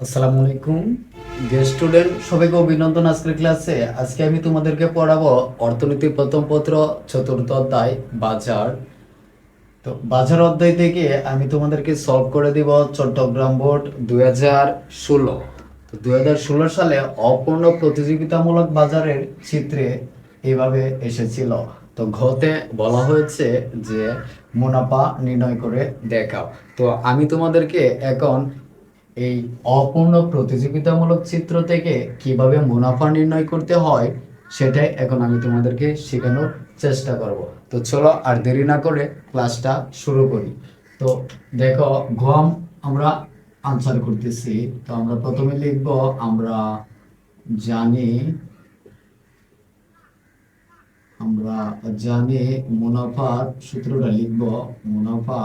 আসসালামু আলাইকুম। Dear student সবাইকে অভিনন্দন আজকের ক্লাসে আজকে আমি তোমাদেরকে পড়াবো অর্থনীতির প্রথম পত্র, চতুর্থ অধ্যায়, বাজার। তো বাজার অধ্যায় থেকে আমি তোমাদেরকে সলভ করে দিব চট্টগ্রাম বোর্ড দুই হাজার ষোলো। তো দুই হাজার ষোলো সালে অপূর্ণ প্রতিযোগিতামূলক বাজারের চিত্রে এইভাবে এসেছিল। তো ঘতে বলা হয়েছে যে মুনাফা নির্ণয় করে দেখাও। তো আমি তোমাদেরকে এখন এই অপূর্ণ প্রতিযোগিতামূলক চিত্র থেকে কীভাবে মুনাফা নির্ণয় করতে হয়, সেটাই এখন আমি তোমাদেরকে শেখানোর চেষ্টা করব। তো চলো আর দেরি না করে ক্লাসটা শুরু করি। তো দেখো গম আমরা আনসার করতেছি। তো আমরা প্রথমে লিখব, আমরা জানি আমরা জানি মুনাফার সূত্রটা লিখব, মুনাফা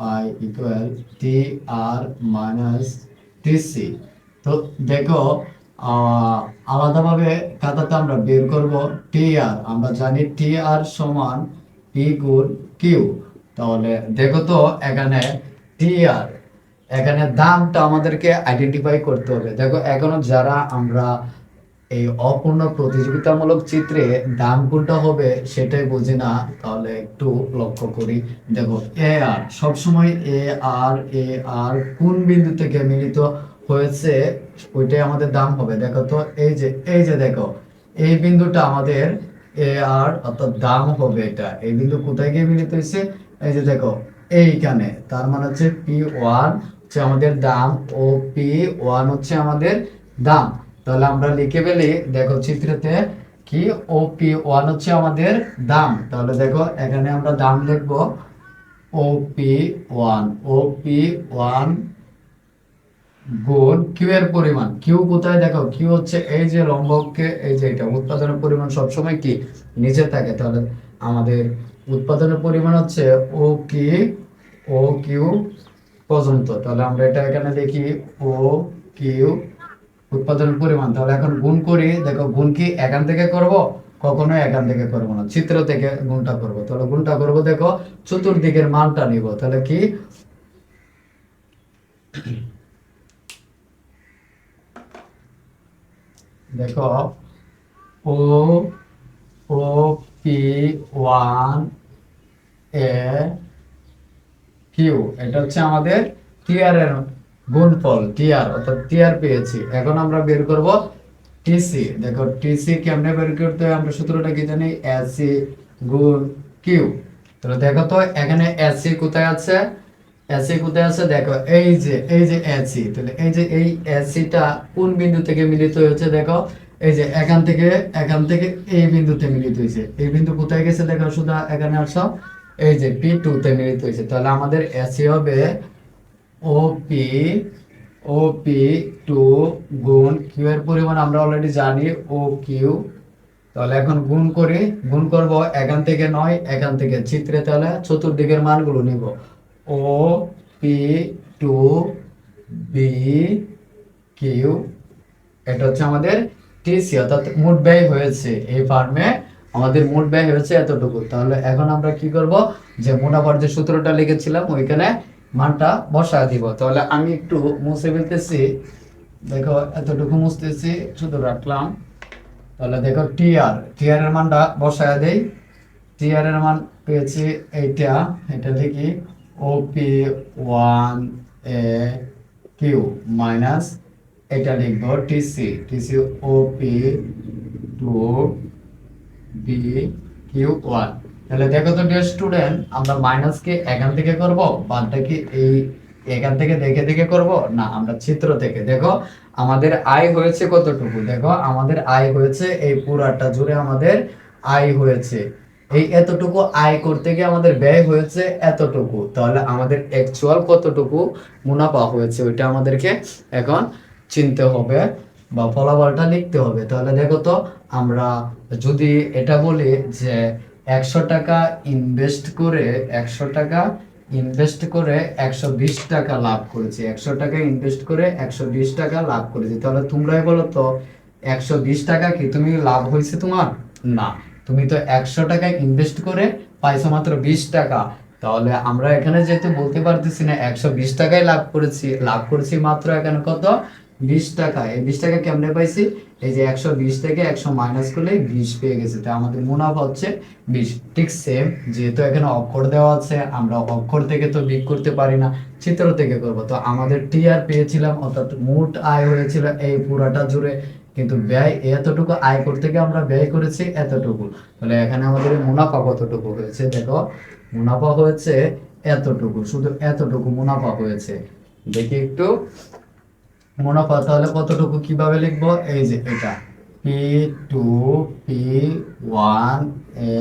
pi equal T R minus TC তো দেখো আলাদাভাবে খাতাতে আমরা বের করব টি আর আমরা জানি টি আর সমান পি গুণ কিউ তাহলে দেখো তো এখানে টি আর এখানে দামটা আমাদেরকে আইডেন্টিফাই করতে হবে। দেখো, এখনও যারা আমরা এই অপূর্ণ প্রতিযোগিতামূলক চিত্রে দাম কোনটা হবে সেটাই বুঝি না, তাহলে একটু লক্ষ্য করি। দেখো এ আর সবসময় এ আর এ আর কোন বিন্দু থেকে মিলিত হয়েছে ওইটাই আমাদের দাম হবে। দেখো তো, এই যে এই যে দেখো, এই বিন্দুটা আমাদের এ আর অর্থাৎ দাম হবে এটা। এই বিন্দু কোথায় গিয়ে মিলিত হয়েছে? এই যে দেখো, এইখানে। তার মানে হচ্ছে পি ওয়ান হচ্ছে আমাদের দাম ও পি ওয়ান হচ্ছে আমাদের দাম। তাহলে আমরা লিখে ফেলি, দেখো চিত্রতে কি ও পি ওয়ান হচ্ছে আমাদের দাম। তাহলে দেখো এখানে আমরা দাম লিখব O P one O P one গুণ কিউ এর পরিমাণ। কিউ কোথায়? দেখো কিউ হচ্ছে এই যে লম্বকে এই যে এটা, উৎপাদনের পরিমাণ সবসময় কি? নিচে থাকে। তাহলে আমাদের উৎপাদনের পরিমাণ হচ্ছে ও কি ও কিউ পর্যন্ত। তাহলে আমরা এটা এখানে দেখি ও কিউ উৎপাদনের পরিমাণ, তাহলে এখন গুণ করি, দেখো গুণ কি এখান থেকে করব? কখনো এখান থেকে করব না, চিত্র থেকে গুণটা করব। তাহলে গুণটা করব, দেখো, চতুর্দিকের মানটা নিব, তাহলে কি? দেখো, O O, P, one, A, Q, এটা হচ্ছে আমাদের টিআর এর গুণফল টিআর অর্থাৎ টিআর পেয়েছি। এখন আমরা বের করব টিসি দেখো টিসি কেমনে বের করতে হয়? আমরা সূত্রটা কি জানি? এসি গুণ কিউ তাহলে দেখো তো, এখানে এসি কোথায় আছে? এসি কোথায় আছে? দেখো, এই যে এই যে এসি তাহলে এই যে এই এসিটা কোন বিন্দু থেকে মিলিত হয়েছে? দেখো, এই যে এখান থেকে এখান থেকে এই বিন্দুতে মিলিত হয়েছে। এই বিন্দু কোথায় গেছে? দেখো শুধু এখানে আসো। এই যে পি টু তে মিলিত হয়েছে। তাহলে আমাদের এসি হবে O P O P two গুণ কিউ এর পরিমাণ আমরা অলরেডি জানি ও কিউ তাহলে এখন গুণ করি, গুণ করব এখান থেকে নয়, এখান থেকে চিত্রে তাহলে চতুর্দিকের মানগুলো নিব। O P two B Q এটা হচ্ছে আমাদের টিসি অর্থাৎ মোট ব্যয় হয়েছে। এই ফার্মে আমাদের মোট ব্যয় হয়েছে এতটুকু। তাহলে এখন আমরা কি করব? যে মুনাফার যে সূত্রটা লিখেছিলাম, ওইখানে মানটা বসায় দিব। তাহলে আমি একটু মুছে ফেলতেছি। দেখো, এতটুকু মুছতেছি, শুধু রাখলাম। তাহলে দেখো টিআর টিআর এর মানটা বসায় দেই। টিআর এর মান পেয়েছি এইটা। এটা লিখি O P one A Q minus এটা লিখব TC TC O P two B Q one তাহলে দেখো তো ডিয়ার স্টুডেন্ট আমরা মাইনাস কে এখান থেকে করব, বাদটা কি এই এখান থেকে দেখে দেখে করব? না, আমরা চিত্র থেকে। দেখো, আমাদের আয় হয়েছে কতটুকু? দেখো, আমাদের আয় হয়েছে, এই পুরাটা জুড়ে আমাদের আয় হয়েছে। এই এতটুকু আয় করতে গিয়ে আমাদের ব্যয় হয়েছে এতটুকু। তাহলে আমাদের অ্যাকচুয়াল কতটুকু মুনাফা হয়েছে, ওইটা আমাদেরকে এখন চিনতে হবে বা ফলাফলটা লিখতে হবে। তাহলে দেখো তো, আমরা যদি এটা বলি যে একশো টাকা ইনভেস্ট করে, একশো টাকা ইনভেস্ট করে একশো বিশ টাকা লাভ করেছি। একশো টাকা ইনভেস্ট করে একশো বিশ টাকা লাভ করেছি। তাহলে তোমরাই বলো তো, একশো বিশ টাকা কি তুমি লাভ হয়েছে তোমার? না। তুমি তো একশো টাকা ইনভেস্ট করে পাইছো মাত্র বিশ টাকা। তাহলে আমরা এখানে যেহেতু বলতে পারতেছি না, একশো বিশ টাকায় লাভ করেছি। লাভ করেছি মাত্র এখানে কত? বিশ টাকা। এই বিশ টাকা কেমনে পাইছি? এই যে একশো বিশ থেকে একশো মাইনাস করলে বিশ পেয়ে গেছে। তাই আমাদের মুনাফা হচ্ছে বিশ। ঠিক সেম যেহেতু এখানে অক্ষর দেওয়া আছে, আমরা অক্ষর থেকে তো বিক করতে পারি না, চিত্র থেকে করব। তো আমাদের টিআর পেয়েছিলাম, অর্থাৎ মোট আয় হয়েছিল এই পুরাটা জুড়ে। কিন্তু ব্যয় এতটুকু, আয় করতে গিয়ে আমরা ব্যয় করেছি এতটুকু। তাহলে এখানে আমাদের মুনাফা কতটুকু হয়েছে? দেখো, মুনাফা হয়েছে এতটুকু, শুধু এতটুকু মুনাফা হয়েছে। দেখি একটু। মুনাফা, তাহলে কতটুকু? কীভাবে লিখব? এই যে এটা। P two P one A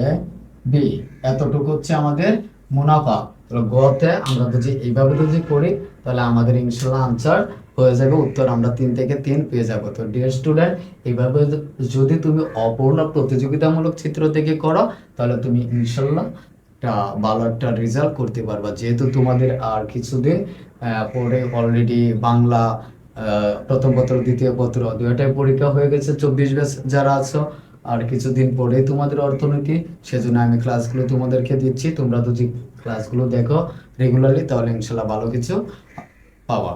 B এতটুকু হচ্ছে আমাদের মুনাফা। তাহলে গতে আমরা যদি এইভাবে যদি করি, তাহলে আমাদের ইনশাল্লাহ আনসার হয়ে যাবে। উত্তর আমরা তিন থেকে তিন পেয়ে যাব। তো ডিয়ার স্টুডেন্ট এইভাবে যদি তুমি অপূর্ণ প্রতিযোগিতামূলক চিত্র থেকে করো, তাহলে তুমি ইনশাল্লাহ একটা ভালো একটা রেজাল্ট করতে পারবা। যেহেতু তোমাদের আর কিছুদিন পরে অলরেডি বাংলা প্রথম পত্র, দ্বিতীয় পত্র, দুইটাই পরীক্ষা হয়ে গেছে। চব্বিশ ব্যাচ যারা আছো, আর কিছুদিন পরেই তোমাদের অর্থনীতি, সেজন্য আমি ক্লাসগুলো তোমাদেরকে দিচ্ছি। তোমরা যদি ক্লাসগুলো দেখো রেগুলারলি তাহলে ইনশাল্লাহ ভালো কিছু পাবা।